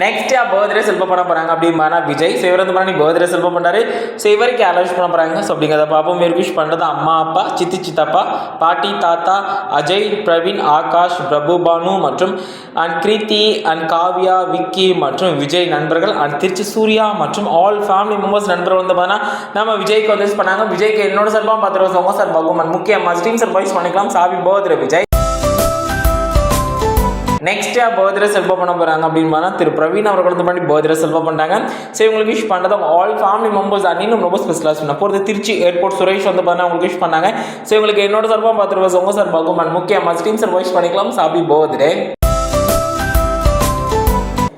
Next birthday செல்ப பண்ண போறாங்க அப்படின்னா விஜய். சிவரந்து பண்ணி பர்த்டே செல்ப பண்ணாரு ஸோ இவருக்கு அலௌன்ஸ் பண்ண போறாங்க? ஸோ அப்படிங்கிறத பார்ப்போம். இவர் விஷ் பண்ணுறது அம்மா அப்பா சித்தி சித்தப்பா பாட்டி தாத்தா அஜய் பிரவீன் ஆகாஷ் பிரபு பானு மற்றும் அண்ட் கிருத்தி அண்ட் காவ்யா விக்கி மற்றும் விஜய் நண்பர்கள் அண்ட் திருச்சி சூர்யா மற்றும் ஆல் ஃபேமிலி மெம்பர்ஸ் நண்பர்கள் வந்து பார்த்தீங்கன்னா நம்ம விஜய்க்கு வந்து பண்ணாங்க. விஜய்க்கு என்னோட சார்பாக பத்து ரூபா உங்க சார் பகுமன் முக்கியமாக ஸ்டீம் சர்வைஸ் பண்ணிக்கலாம். Happy birthday Vijay. Next birthday Selva பண்ண போறாங்க அப்படின்னு திரு பிரவீன் அவர்கள் வந்து பண்ணி பர்த்டே செல்வா பண்ணாங்க சரி உங்களுக்கு விஷ் பண்ணது ஆல் ஃபேமிலி மெம்பர்ஸ் அன்னும் ரொம்ப ஸ்பெஷலாக சொன்ன போகிறது திருச்சி ஏர்போர்ட் சுரேஷ் வந்து பார்த்தா உங்களுக்கு விஷ் பண்ணாங்க. ஸோ உங்களுக்கு என்னோட சார்பாக பார்த்துருவா ரூபாய் உங்க சார் பகுமான் முக்கியமாக ஸ்டீம் சார் விஷ் பண்ணிக்கலாம். சாபி பர்த்டே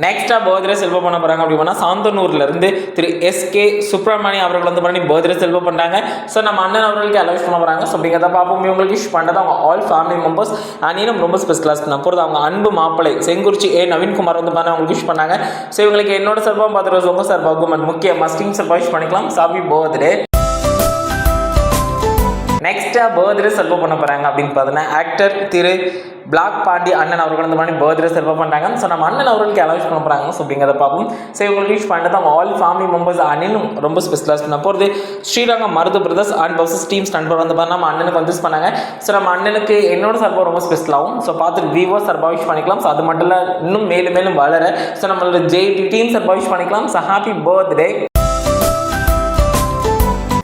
நெக்ஸ்டா பர்த்டே செல்வ பண்ண போறாங்க அப்படின்னா சாந்தனூர்ல இருந்து திரு எஸ்கே சுப்பிரமணி அவர்கள் வந்து பண்ணி பர்த்டே செல்வ பண்ணாங்க ஸோ நம்ம அண்ணன் அவர்களுக்கு அலோஸ் பண்ண போறாங்க. ஸோ அப்படிங்கிறத பார்ப்போம். இவங்களுக்கு விஷ் பண்ணுறது அவங்க ஆல் ஃபேமிலி மெம்பர்ஸ் அனினும் ரொம்ப ஸ்பெஷல் கிளாஸ் பண்ண போகிறது அவங்க அன்பு மாப்பிளை செங்குறிச்சி ஏ நவீன்குமார் வந்து பண்ண அவங்களுக்கு விஷ் பண்ணாங்க. ஸோ இவங்களுக்கு என்னோட சார்பாக பார்த்து ரூபா உங்க சார் பகுமன் முக்கிய மஸ்டிங் சார் விஷ் பண்ணிக்கலாம். சாபி பர்த்டே. நெக்ஸ்ட்டாக பர்த்டே செல்வம் பண்ண போகிறாங்க அப்படின்னு பார்த்தீங்கன்னா ஆக்டர் திரு பிளாக் பாண்டி அண்ணன் அவர்கள் இந்த மாதிரி பர்த்டே செல்வம் பண்ணுறாங்க ஸோ நம்ம அண்ணன் அவர்களுக்கு அலௌஸ் பண்ண போகிறாங்க ஸோ அப்படிங்கிறத பார்ப்போம். ஸோ இவங்க ரீச் பண்ணிட்டு அவங்க ஆல் ஃபேமிலி மெம்பர்ஸ் அண்ணனும் ரொம்ப ஸ்பெஷலாக பண்ண போகிறது ஸ்ரீரங்கம் மருது பிரதர்ஸ் அண்ட் பர்சஸ் டீம்ஸ் நண்பர் வந்து பார்த்தா நம்ம அண்ணனுக்கு வந்து பண்ணாங்க. ஸோ நம்ம அண்ணனுக்கு என்னோட சார்பாக ரொம்ப ஸ்பெஷலாகவும் ஸோ பார்த்துட்டு விவோ சார்பாக விஷ் பண்ணிக்கலாம். ஸோ அது மட்டும் இல்லை இன்னும் மேலும் மேலும் வளர. ஸோ நம்மளோட ஜே டீம் சார்பாக விஷ் பண்ணிக்கலாம். So happy birthday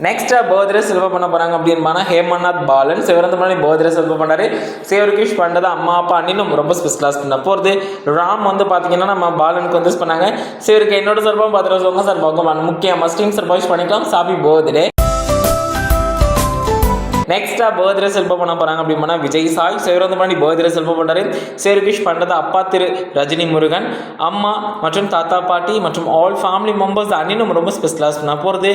next birthday செல்வ பண்ண போறாங்க அப்படின்னு ஹேமநாத் பாலன். சிவரந்த மணி பர்த்டே செல்வ பண்ணாரு சிவருக்கு விஷ் அம்மா அப்பா அண்ணினும் ரொம்ப ஸ்பெஷலாக பண்ண போகிறது ராம் வந்து பார்த்தீங்கன்னா நம்ம பாலனுக்கு வந்து பண்ணாங்க? சிவருக்கு என்னோட சார்பாக பத்து சொல்லுங்க சார். பகவான் முக்கியம் மஸ்டிங் சார் பண்ணிக்கலாம். சாபி பர்த்டே நெக்ஸ்டா பர்த்டே செல்ப பண்ண போறாங்க அப்படின்னா விஜய் சாய் சிவரந்த பண்ணி பர்த்டே செல்ப பண்ணாரு சேரு விஷ் அப்பா திரு ரஜினி முருகன் அம்மா மற்றும் தாத்தா பாட்டி மற்றும் ஆல் ஃபேமிலி மெம்பர்ஸ் அண்ணினும் ரொம்ப ஸ்பெஷலாக பண்ண போகிறது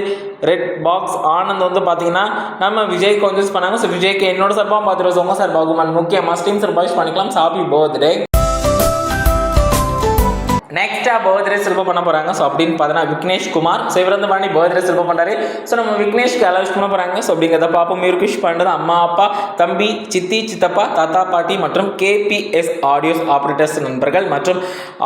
ரெட் பாக்ஸ் ஆனந்த் வந்து பார்த்தீங்கன்னா நம்ம விஜய் கொஞ்சம் பண்ணாங்க. ஸோ விஜய்க்கு என்னோட சார்பாக பார்த்துருவோம் உங்க சார் பகுமான் முக்கிய மஸ்டிங் சார் விஷ் பண்ணிக்கலாம். சாபி பர்த்டே நெக்ஸ்ட்டாக பர்த்டே சிலபம் பண்ண போகிறாங்க ஸோ அப்படின்னு பார்த்தீங்கன்னா விக்னேஷ் குமார். ஸோ இவர் வந்து பண்ணி பர்த்டே சிலபம் பண்ணுறாரு ஸோ நம்ம விக்னேஷ்க்கு அலௌஸ் பண்ண போகிறாங்க ஸோ அப்படிங்கிறத பார்ப்போம். இவருக்கு பண்ணுறது அம்மா அப்பா தம்பி சித்தி சித்தப்பா தாத்தா பாட்டி மற்றும் கேபிஎஸ் ஆடியோஸ் ஆப்ரேட்டர்ஸ் நண்பர்கள் மற்றும்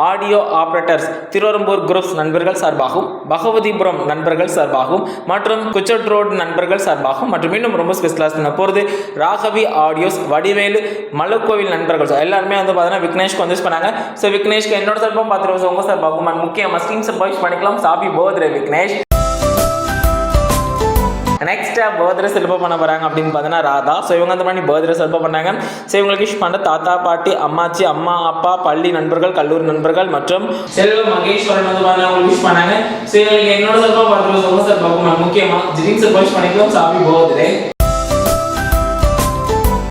ஆடியோ ஆப்ரேட்டர்ஸ் திருவரம்பூர் குரூப்ஸ் நண்பர்கள் சார்பாகவும் பகவதிபுரம் நண்பர்கள் சார்பாகவும் மற்றும் குச்சட் ரோடு நண்பர்கள் சார்பாகும் மற்றும் இன்னும் ரொம்ப ஸ்பெஷலாக பண்ண போகிறது ராகவி ஆடியோஸ் வடிவேலு மலக்கோவில் நண்பர்கள். ஸோ எல்லாருமே வந்து பார்த்தீங்கன்னா விக்னேஷ்க்கு வந்து பண்ணாங்க. ஸோ விக்னேஷ்க்கு என்னோட சார்பாக பார்த்து ரூபா உங்க சார் பகுமான் முக்கிய மஸ்டிங் பாய்ஸ் பண்ணிக்கலாம். Happy birthday Vignesh. Next birthday celebrate பண்ண போறாங்க அப்படின்னு பார்த்தீங்கன்னா ராதா. ஸோ இவங்க அந்த மாதிரி பர்த்டே செலிப்ரேட் பண்ணாங்க. ஸோ இவங்களுக்கு விஷ் பண்ண தாத்தா பாட்டி அம்மாச்சி அம்மா அப்பா பள்ளி நண்பர்கள் கல்லூரி நண்பர்கள் மற்றும் செல்வ மகேஸ்வரன் வந்து பாருங்க அவங்களுக்கு விஷ் பண்ணாங்க. ஸோ இவங்களுக்கு என்னோட சார்பாக பார்த்து சொல்ல சார் பார்க்கணும் முக்கியமாக ஜிரிங் சார் பண்ணிக்கலாம். சாமி பர்த்டே.